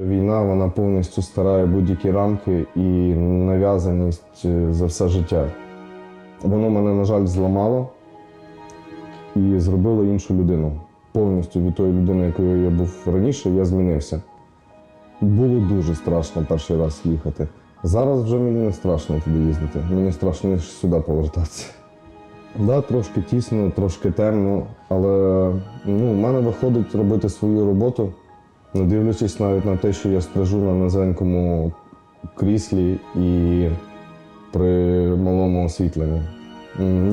Війна вона повністю старає будь-які рамки і нав'язаність е, за все життя. Воно мене, на жаль, зламало і зробило іншу людину. Повністю від тої людини, якою я був раніше, я змінився. Було дуже страшно перший раз їхати. Зараз вже мені не страшно туди їздити. Мені страшно сюди повертатися. Да, трошки тісно, трошки темно, але ну, в мене виходить робити свою роботу, не дивлячись навіть на те, що я стражу на низенькому кріслі і при малому освітленні.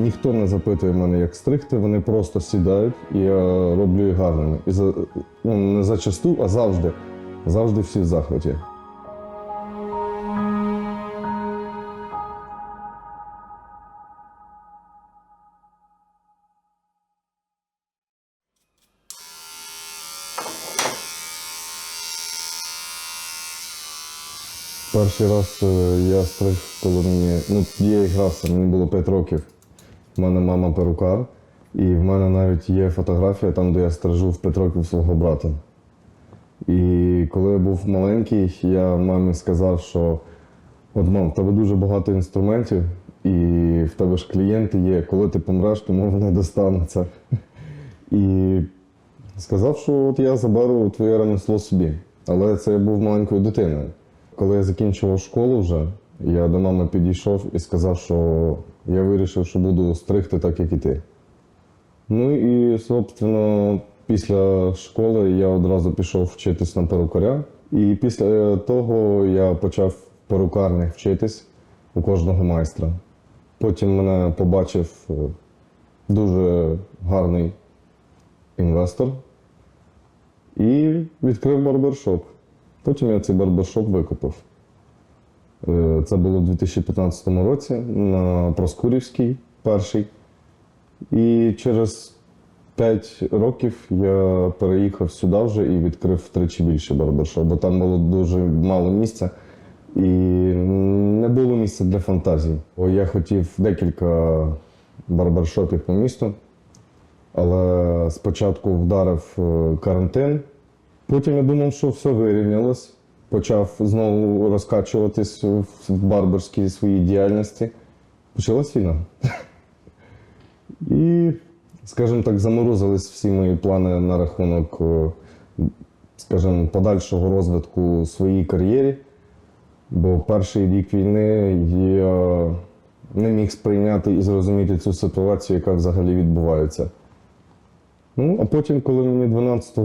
Ніхто не запитує мене, як стригти, вони просто сідають, і я роблю їх гарними. І за, ну, не зачасту, а завжди. Завжди всі в захваті. Перший раз е, я стриг, коли мені. Ну, я і грався, мені було 5 років. У мене мама перукар, і в мене навіть є фотографія там, де я стрижу в 5 років свого брата. І коли я був маленький, я мамі сказав, що от мам, в тебе дуже багато інструментів, і в тебе ж клієнти є. Коли ти помреш, тому вони достануться. І сказав, що от я заберу твоє ремесло собі. Але це я був маленькою дитиною. Коли я закінчував школу вже, я до мами підійшов і сказав, що я вирішив, що буду стригти так, як і ти. Ну і, собственно, після школи я одразу пішов вчитись на перукаря. І після того я почав в перукарнях вчитись у кожного майстра. Потім мене побачив е, дуже гарний інвестор і відкрив барбершоп. Потім я цей барбершоп викупив. Е, Це було у 2015 році на Проскурівській перший. І через 5 років я переїхав сюди вже і відкрив втричі більше барбершоп, бо там було дуже мало місця і не було місця для фантазій. Бо Я хотів декілька барбершопів по місту, але спочатку вдарив е, карантин. Потім я думав, що все вирівнялось. Почав знову розкачуватись в барберській своїй діяльності. Почалась війна. І, скажімо так, заморозились всі мої плани на рахунок, е, скажімо, подальшого розвитку в своїй кар'єрі. Бо перший рік війни я не міг сприйняти і зрозуміти цю ситуацію, яка взагалі відбувається. Ну, а потім, коли мені 12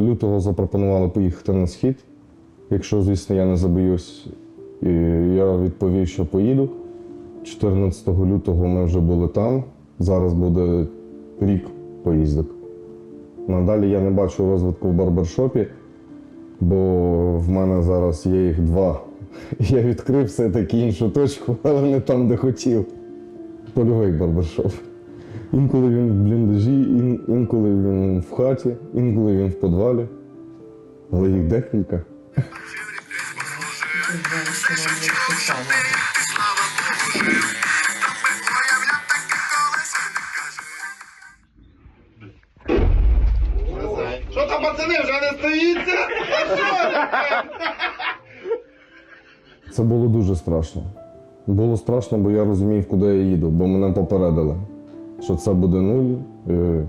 лютого запропонували поїхати на схід, якщо, звісно, я не забоюсь, і я відповів, що поїду. 14 лютого ми вже були там. Зараз буде рік поїздок. Надалі я не бачу розвитку в барбершопі, бо в мене зараз є їх два. Я відкрив все-таки іншу точку, але не там, де хотів. Польовий барбершоп. Інколи він в бліндажі, ін- інколи він в хаті, інколи він в підвалі. Але їх декілька. Що там, пацани, вже не стоїться? Це було дуже страшно. Було страшно, бо я розумів, куди я їду, бо мене попередили, що це буде нуль, е,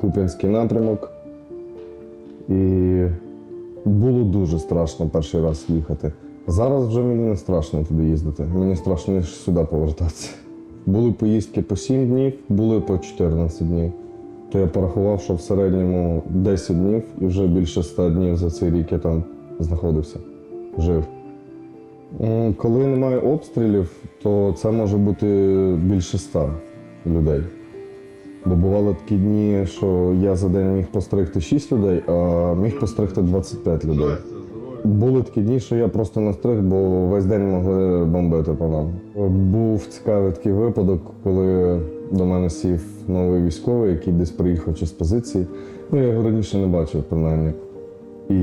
Куп'янський напрямок. І було дуже страшно перший раз їхати. Зараз вже мені не страшно туди їздити. Мені страшно сюди повертатися. Були поїздки по 7 днів, були по 14 днів. То я порахував, що в середньому 10 днів і вже більше 100 днів за цей рік я там знаходився, жив. Коли немає обстрілів, то це може бути більше ста людей. Бо бували такі дні, що я за день міг постригти 6 людей, а міг постригти 25 людей. Були такі дні, що я просто не стриг, бо весь день могли бомбити по нам. Був цікавий такий випадок, коли до мене сів новий військовий, який десь приїхав чи з позиції. Ну, я його раніше не бачив, принаймні. І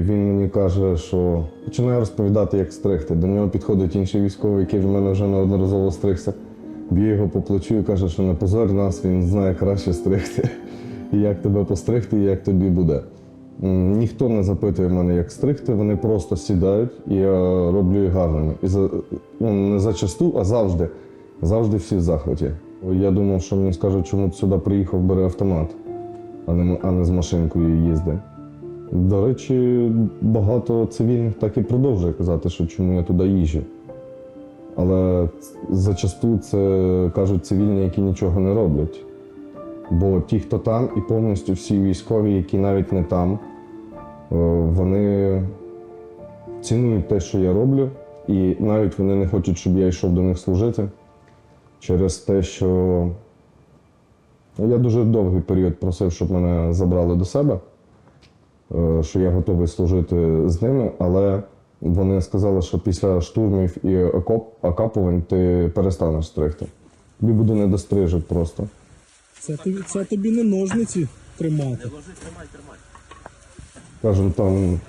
він мені каже, що починає розповідати, як стригти. До нього підходить інший військовий, який в мене вже неодноразово стригся. Б'є його по плечу і каже, що не позорь нас, він знає краще стригти. І як тебе постригти, і як тобі буде. Ніхто не запитує мене, як стригти, вони просто сідають, і я роблю їх гарними. І за, ну, не зачасту, а завжди. Завжди всі в захваті. Я думав, що мені скажуть, чому ти сюди приїхав, бери автомат, а не, а не з машинкою їзди. До речі, багато цивільних так і продовжує казати, що чому я туди їжджу. Але зачасту це кажуть цивільні, які нічого не роблять. Бо ті, хто там, і повністю всі військові, які навіть не там, е, вони цінують те, що я роблю, і навіть вони не хочуть, щоб я йшов до них служити через те, що я дуже довгий період просив, щоб мене забрали до себе, е, що я готовий служити з ними, але вони сказали, що після штурмів і окоп, окапувань ти перестанеш стригти. Тобі буде не недострижок просто. Це тобі, це тобі не ножниці тримати. Кажемо, там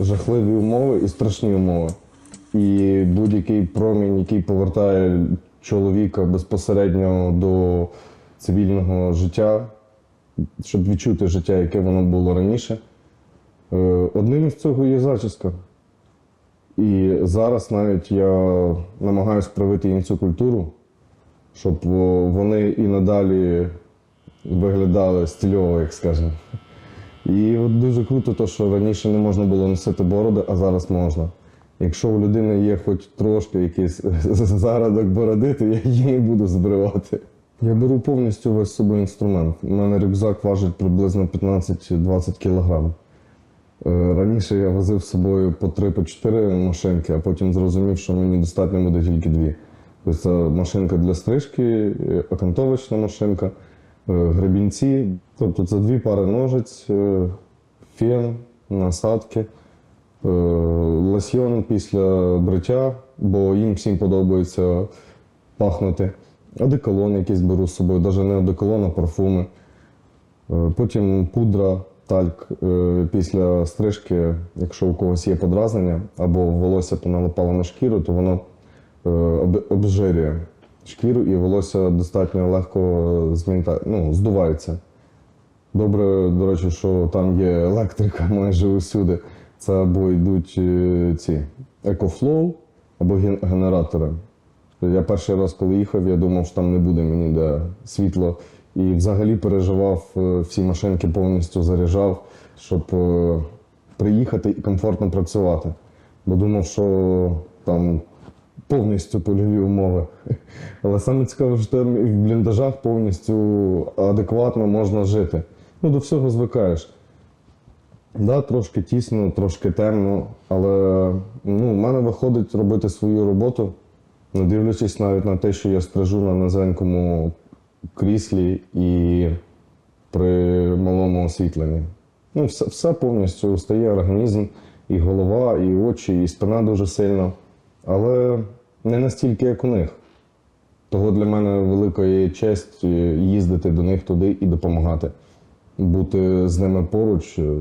жахливі умови і страшні умови. І будь-який промінь, який повертає чоловіка безпосередньо до цивільного життя, щоб відчути життя, яке воно було раніше. е, Одним із цього є зачіска. І зараз навіть я намагаюся привити їм цю культуру, щоб вони і надалі виглядали стильово, як скажемо. І от дуже круто, то, що раніше не можна було носити бороди, а зараз можна. Якщо у людини є хоч трошки якийсь зародок бороди, то я її буду збривати. Я беру повністю весь собою інструмент. У мене рюкзак важить приблизно 15-20 кілограм. Е, Раніше я возив з собою по 3-4 машинки, а потім зрозумів, що мені достатньо буде тільки дві. Тобто це машинка для стрижки, е, окантовочна машинка, е, гребінці. Тобто це дві пари ножиць, фен, насадки, лосьйон після бриття, бо їм всім подобається пахнути. Одеколон якийсь беру з собою, навіть не одеколон, а парфуми. Потім пудра, тальк е, після стрижки, якщо у когось є подразнення або волосся поналипало на шкіру, то воно е, обжирює шкіру і волосся достатньо легко змінта... ну, здувається. Добре, до речі, що там є електрика майже усюди. Це або йдуть е, ці екофлоу, або ген- генератори. Я перший раз, коли їхав, я думав, що там не буде мені де світло. І взагалі переживав е, всі машинки, повністю заряджав, щоб е, приїхати і комфортно працювати. Бо думав, що там повністю польові умови. Але саме цікаве, що в бліндажах повністю адекватно можна жити. Ну, до всього звикаєш. Да, трошки тісно, трошки темно, але ну, в мене виходить робити свою роботу, не дивлячись навіть на те, що я стрижу на низенькому кріслі і при малому освітленні. Ну, все, все повністю стає організм, і голова, і очі, і спина дуже сильно. Але не настільки, як у них. Того для мене велика є честь е, їздити до них туди і допомагати, бути з ними поруч, е,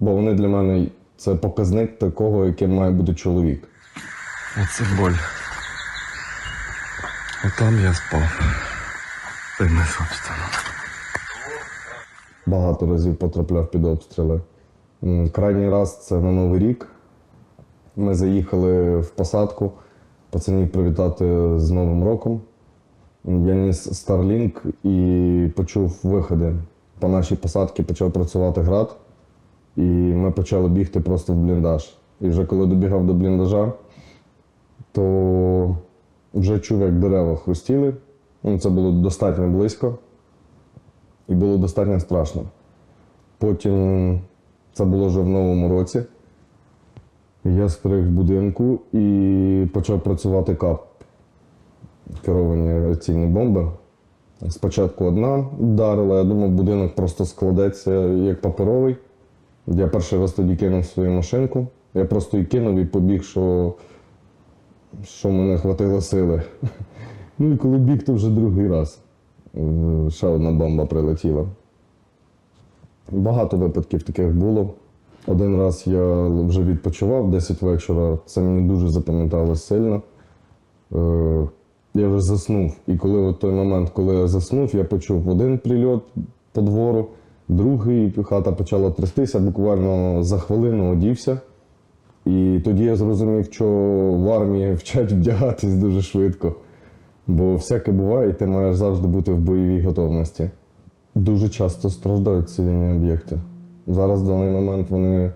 бо вони для мене це показник такого, яким має бути чоловік. Оце боль. Отам я спав. Та собственно. Багато разів потрапляв під обстріли. Крайній раз це на Новий рік. Ми заїхали в посадку, пацанів привітати з Новим роком. Я ніс Starlink і почув виходи. По нашій посадці почав працювати град, і ми почали бігти просто в бліндаж. І вже коли добігав до бліндажа, то вже чув, як дерева хрустіли. Ну, Це було достатньо близько і було достатньо страшно. Потім це було вже в новому році. Я стриг в будинку і почав працювати кап. Керовані авіаційні бомби. Спочатку одна вдарила, я думав, будинок просто складеться як паперовий. Я перший раз тоді кинув свою машинку. Я просто її кинув і побіг, що, що мене хватило сили. Ну і коли біг, то вже другий раз. Е, Ще одна бомба прилетіла. Багато випадків таких було. Один раз я вже відпочивав 10 вечора, це мені дуже запам'яталось сильно. Е, Я вже заснув. І коли от той момент, коли я заснув, я почув один прильот по двору, Другий хата почала трястися, буквально за хвилину одівся. І тоді я зрозумів, що в армії вчать вдягатись дуже швидко. Бо всяке буває, і ти маєш завжди бути в бойовій готовності. Дуже часто страждають цивільні об'єкти. Зараз в даний момент вони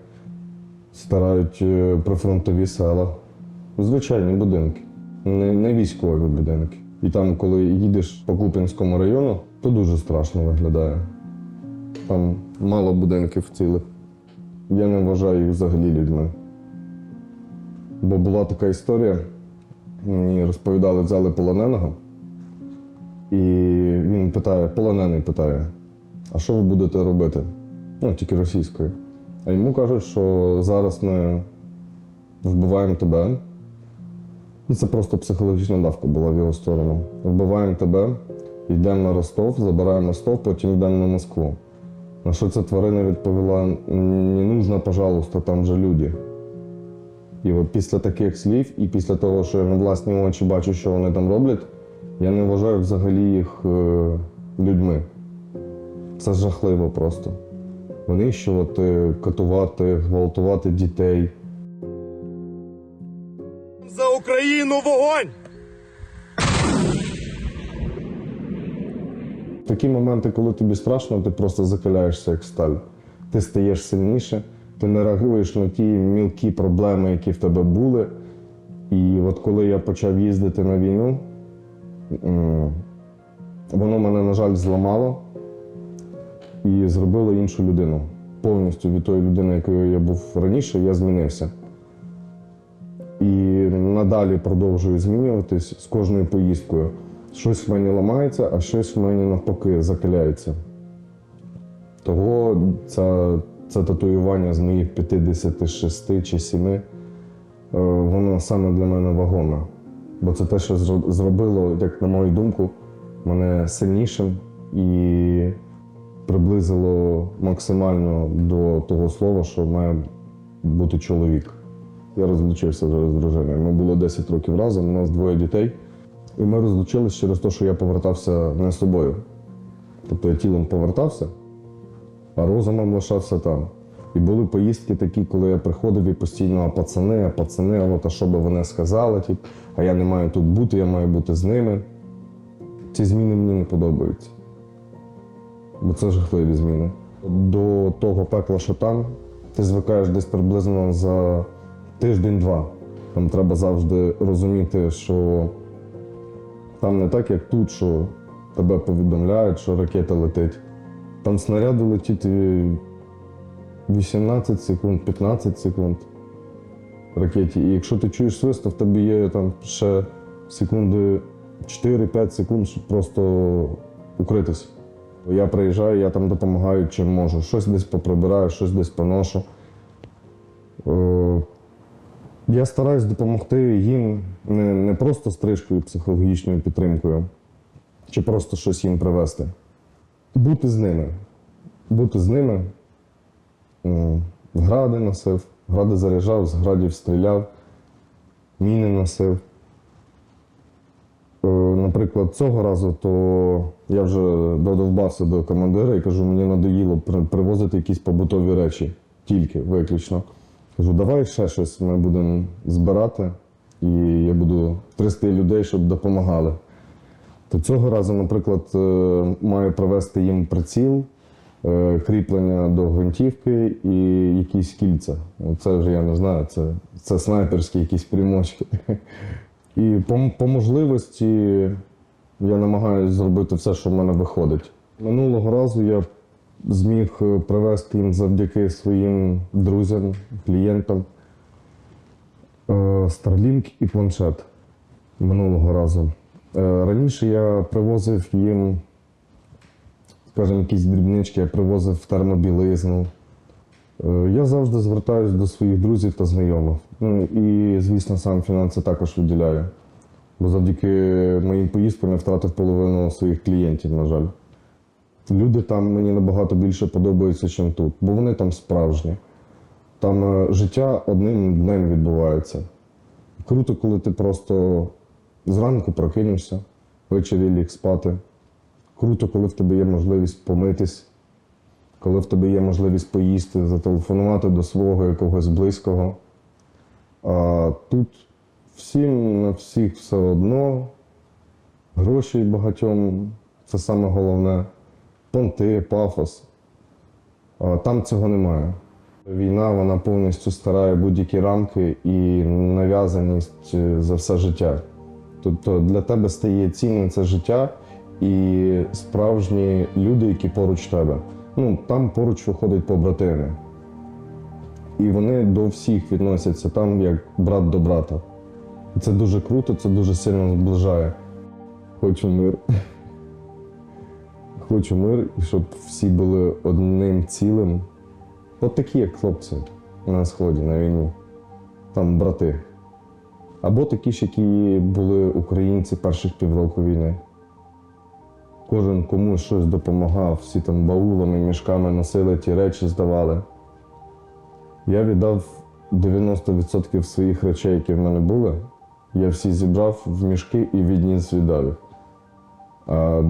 старають е, прифронтові села, звичайні будинки, не, не військові будинки. І там, коли їдеш по Куп'янському району, то дуже страшно виглядає. Там мало будинків цілих. Я не вважаю їх взагалі людьми. Бо була така історія, мені розповідали, взяли полоненого, і він питає, полонений питає, а що ви будете робити? Ну, тільки російською. А йому кажуть, що зараз ми вбиваємо тебе. І це просто психологічна давка була в його сторону. Вбиваємо тебе, йдемо на Ростов, забираємо Ростов, потім йдемо на Москву. На що ця тварина відповіла: не нужно, пожалуйста, там же люди. І от після таких слів, і після того, що я на власні очі бачу, що вони там роблять, я не вважаю взагалі їх е, людьми. Це жахливо просто. Винищувати, катувати, гвалтувати дітей. За Україну вогонь! Такі моменти, коли тобі страшно, ти просто закаляєшся як сталь. Ти стаєш сильніше, ти не реагуєш на ті мілкі проблеми, які в тебе були. І от коли я почав їздити на війну, воно мене, на жаль, зламало і зробило іншу людину. Повністю від тої людини, якою я був раніше, я змінився. І надалі продовжую змінюватись з кожною поїздкою. Щось в мені ламається, а щось в мені навпаки закаляється. Того це, це татуювання з моїх 56 чи 7, е, воно саме для мене вагоме. Бо це те, що зробило, як на мою думку, мене сильнішим і приблизило максимально до того слова, що має бути чоловік. Я розлучився з дружиною. Ми було 10 років разом, у нас двоє дітей. І ми розлучились через те, що я повертався не собою. Тобто я тілом повертався, а розумом лишався там. І були поїздки такі, коли я приходив і постійно, а пацани, а пацани, а от а що би вони сказали, тип, а я не маю тут бути, я маю бути з ними. Ці зміни мені не подобаються. Бо це жахливі зміни. До того пекла, що там, ти звикаєш десь приблизно за тиждень-два. Там треба завжди розуміти, що там не так, як тут, що тебе повідомляють, що ракета летить. Там снаряди летять і 18 секунд, 15 секунд ракеті. І якщо ти чуєш свист, то в тебе є там ще секунди 4-5 секунд, щоб просто укритися. Я приїжджаю, я там допомагаю чим можу. Щось десь поприбираю, щось десь поношу. Е, я стараюсь допомогти їм не просто стрижкою, психологічною підтримкою, чи просто щось їм привезти. Бути з ними. Бути з ними. Гради носив, гради заряджав, з градів стріляв, міни носив. Е, Наприклад, цього разу то я вже додовбався до командира і кажу, мені надоїло привозити якісь побутові речі, тільки виключно. Кажу, давай ще щось ми будемо збирати, і я буду трясти людей, щоб допомагали. То цього разу, наприклад, е, маю привезти їм приціл, е, кріплення до гвинтівки і якісь кільця. Це вже я не знаю, це, це снайперські якісь примочки. І по, по можливості я намагаюся зробити все, що в мене виходить. Минулого разу я зміг е, привезти їм завдяки своїм друзям, клієнтам Starlink і планшет минулого разу. Е, Раніше я привозив їм, скажімо, якісь дрібнички, я привозив термобілизну. Е, Я завжди звертаюся до своїх друзів та знайомих. Ну і, звісно, сам фінанси також виділяю. Бо завдяки моїм поїздкам я втратив половину своїх клієнтів, на жаль. Люди там мені набагато більше подобаються, ніж тут, бо вони там справжні. Там е, життя одним днем відбувається. Круто, коли ти просто зранку прокинешся, ввечері ліг спати. Круто, коли в тебе є можливість помитись. коли в тебе є можливість поїсти, зателефонувати до свого якогось близького. А тут всім на всіх все одно, гроші багатьом це саме головне, понти, пафос. А там цього немає. Війна вона повністю старає будь-які рамки і нав'язаність е, за все життя. Тобто для тебе стає цінним це життя і справжні люди, які поруч тебе. Ну, там поруч виходять побратими. І вони до всіх відносяться там як брат до брата. Це дуже круто, це дуже сильно зближає. Хочу мир. Хочу мир, щоб всі були одним цілим. От такі, як хлопці на сході, на війні. Там брати. Або такі ж, які були українці перших півроку війни. Кожен комусь щось допомагав, всі там баулами, мішками носили ті речі, здавали. Я віддав 90% своїх речей, які в мене були. Я всі зібрав в мішки і відніс віддав їх. А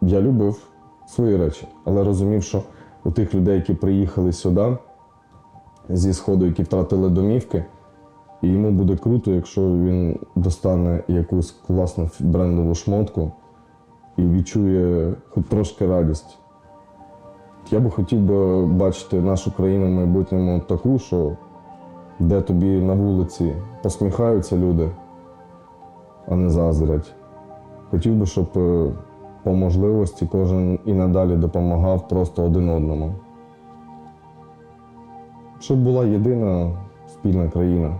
я любив свої речі, але розумів, що у тих людей, які приїхали сюди зі сходу, які втратили домівки, і йому буде круто, якщо він достане якусь класну брендову шмотку і відчує хоч трошки радість. Я би хотів би бачити нашу країну в майбутньому таку, що де тобі на вулиці посміхаються люди, а не заздрять. Хотів би, щоб е, по можливості кожен і надалі допомагав просто один одному. Щоб була єдина спільна країна.